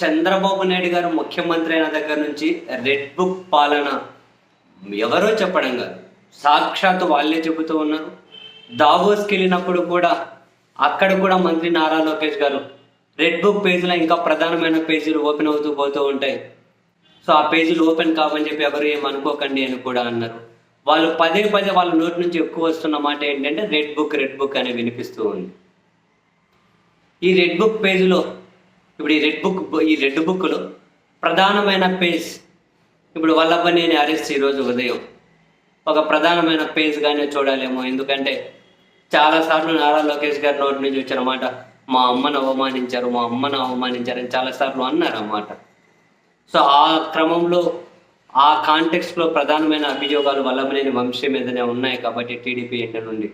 చంద్రబాబు నాయుడు గారు ముఖ్యమంత్రి అయిన దగ్గర నుంచి రెడ్ బుక్ పాలన ఎవరో చెప్పడం కాదు. సాక్షాత్తు వాళ్ళే చెబుతూ ఉన్నారు. దావోస్కి వెళ్ళినప్పుడు కూడా అక్కడ కూడా మంత్రి నారా లోకేష్ గారు రెడ్ బుక్ పేజీలో ఇంకా ప్రధానమైన పేజీలు ఓపెన్ అవుతూ పోతూ ఉంటాయి. సో ఆ పేజీలు ఓపెన్ కావని చెప్పి ఎవరు ఏమనుకోకండి అనుకోకండి అని కూడా అన్నారు. వాళ్ళు పదే పదే వాళ్ళ నోటి నుంచి ఎక్కువ వస్తున్న మాట ఏంటంటే రెడ్ బుక్ రెడ్ బుక్ అని వినిపిస్తూ ఉంది. ఈ రెడ్ బుక్ పేజీలో ఇప్పుడు ఈ రెడ్ బుక్ ఈ రెడ్ బుక్లో ప్రధానమైన పేజ్ ఇప్పుడు వల్లభనేని అరెస్ట్ ఈరోజు ఉదయం. ఒక ప్రధానమైన పేజ్గానే చూడాలేమో ఎందుకంటే చాలాసార్లు నారా లోకేష్ గారి నోటి నుంచి వచ్చిన మాట మా అమ్మను అవమానించారు మా అమ్మను అవమానించారని చాలాసార్లు అన్నారు అన్నమాట సో ఆ క్రమంలో ఆ కాంటెక్స్లో ప్రధానమైన అభియోగాలు వల్లభనేని వంశీ మీదనే ఉన్నాయి కాబట్టి టీడీపీ ఎండ నుండి.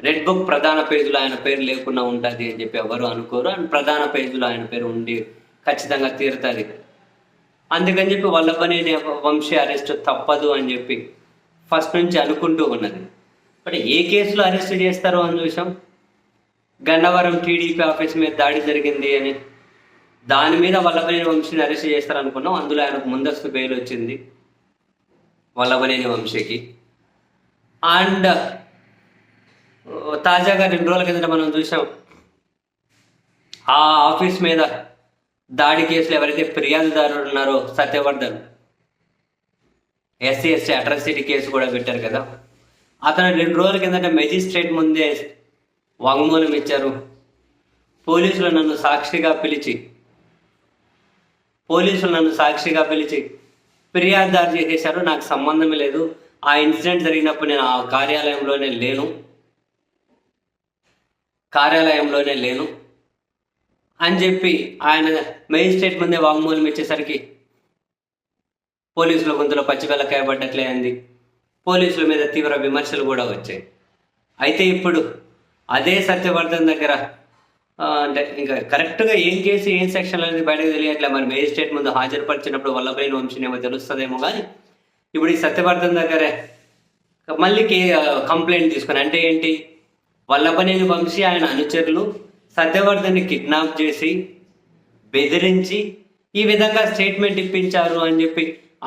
రెడ్ బుక్ ప్రధాన పేజీలో ఆయన పేరు లేకుండా ఉంటుంది అని చెప్పి ఎవరు అనుకోరు. అండ్ ప్రధాన పేజీలో ఆయన పేరు ఉండి ఖచ్చితంగా తీరుతుంది. అందుకని చెప్పి వల్లభనే వంశీ అరెస్ట్ తప్పదు అని చెప్పి ఫస్ట్ నుంచి అనుకుంటూ ఉన్నది. బట్ ఏ కేసులో అరెస్ట్ చేస్తారో అని చూసాం. గన్నవరం టీడీపీ ఆఫీస్ మీద దాడి జరిగింది అని దాని మీద వల్లభనేని వంశీని అరెస్ట్ చేస్తారనుకున్నాం అందులో ఆయనకు ముందస్తు బెయిల్ వచ్చింది వల్లభనేని వంశీకి. అండ్ తాజాగా రెండు రోజుల కిందట మనం చూసాం ఆ ఆఫీస్ మీద దాడి కేసులో ఎవరైతే ఫిర్యాదుదారులు ఉన్నారో Satyavardhan SC ST atrocity case కూడా పెట్టారు కదా. అతను రెండు రోజుల కిందట మెజిస్ట్రేట్ ముందే వాంగ్మూలం ఇచ్చారు. పోలీసులు నన్ను సాక్షిగా పిలిచి పోలీసులు నన్ను సాక్షిగా పిలిచి ఫిర్యాదుదారు చేసేశారు. నాకు సంబంధం లేదు. ఆ ఇన్సిడెంట్ జరిగినప్పుడు నేను ఆ కార్యాలయంలోనే లేను. కార్యాలయంలోనే లేను. అని చెప్పి ఆయన మెజిస్ట్రేట్ ముందే వాంగ్మూలం ఇచ్చేసరికి పోలీసుల గొంతులో పచ్చిబెల్లకాయ పడ్డట్లే అంది. పోలీసుల మీద తీవ్ర విమర్శలు కూడా వచ్చాయి. అయితే ఇప్పుడు అదే సత్యవర్ధన్ దగ్గర అంటే ఇంకా కరెక్ట్గా ఏం కేసు ఏం సెక్షన్ అనేది బయటకు తెలియట్లే. మరి మేజిస్ట్రేట్ ముందు హాజరుపరిచినప్పుడు వల్లభైన వంశీనేమో తెలుస్తుందేమో కానీ ఇప్పుడు ఈ సత్యవర్ధన్ దగ్గరే మళ్ళీ కంప్లైంట్ తీసుకొని అంటే ఏంటి? వల్లభనేని వంశీ ఆయన అనుచరులు సత్యవర్ధన్ని కిడ్నాప్ చేసి బెదిరించి ఈ విధంగా స్టేట్మెంట్ ఇప్పించారు అని చెప్పి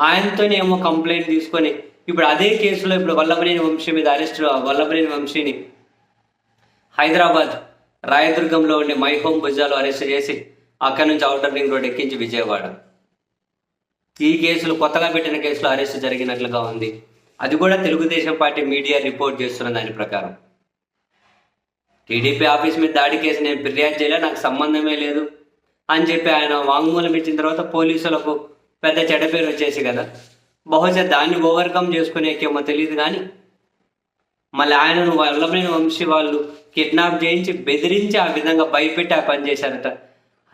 ఆయనతోనే ఏమో కంప్లైంట్ తీసుకొని ఇప్పుడు అదే కేసులో ఇప్పుడు వల్లభనేని వంశీ మీద అరెస్ట్ వల్లభనేని వంశీని హైదరాబాద్ రాయదుర్గంలో ఉండే మై హోమ్ భుజాలు అరెస్ట్ చేసి అక్కడి నుంచి అవుటర్ రింగ్ రోడ్ ఎక్కించి విజయవాడ. ఈ కేసులు కొత్తగా పెట్టిన కేసులో అరెస్ట్ జరిగినట్లుగా ఉంది. అది కూడా తెలుగుదేశం పార్టీ మీడియా రిపోర్ట్ చేస్తున్న దాని ప్రకారం. టీడీపీ ఆఫీస్ మీద దాడి కేసు నేను ఫిర్యాదు చేయలే నాకు సంబంధమే లేదు అని చెప్పి ఆయన వాంగ్మూలం ఇచ్చిన తర్వాత పోలీసులకు పెద్ద చెడ్డ పేరు వచ్చేసి కదా. బహుశా దాన్ని ఓవర్కమ్ చేసుకునేకేమో తెలియదు కానీ మళ్ళీ ఆయనను వల్లభనేని వంశీ వాళ్ళు కిడ్నాప్ చేయించి బెదిరించి ఆ విధంగా భయపెట్టి ఆ పని చేశారట.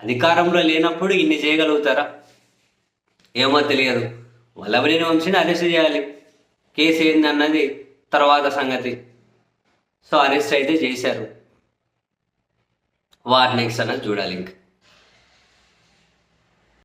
అధికారంలో లేనప్పుడు ఇన్ని చేయగలుగుతారా? ఏమో తెలియదు. వల్లభనేని వంశీని అరెస్ట్ చేయాలి. కేసు ఏందన్నది తర్వాత సంగతి. సో అరెస్ట్ అయితే చేశారు. వార్ నెక్స్ట్ అన్నది చూడాలి ఇంక.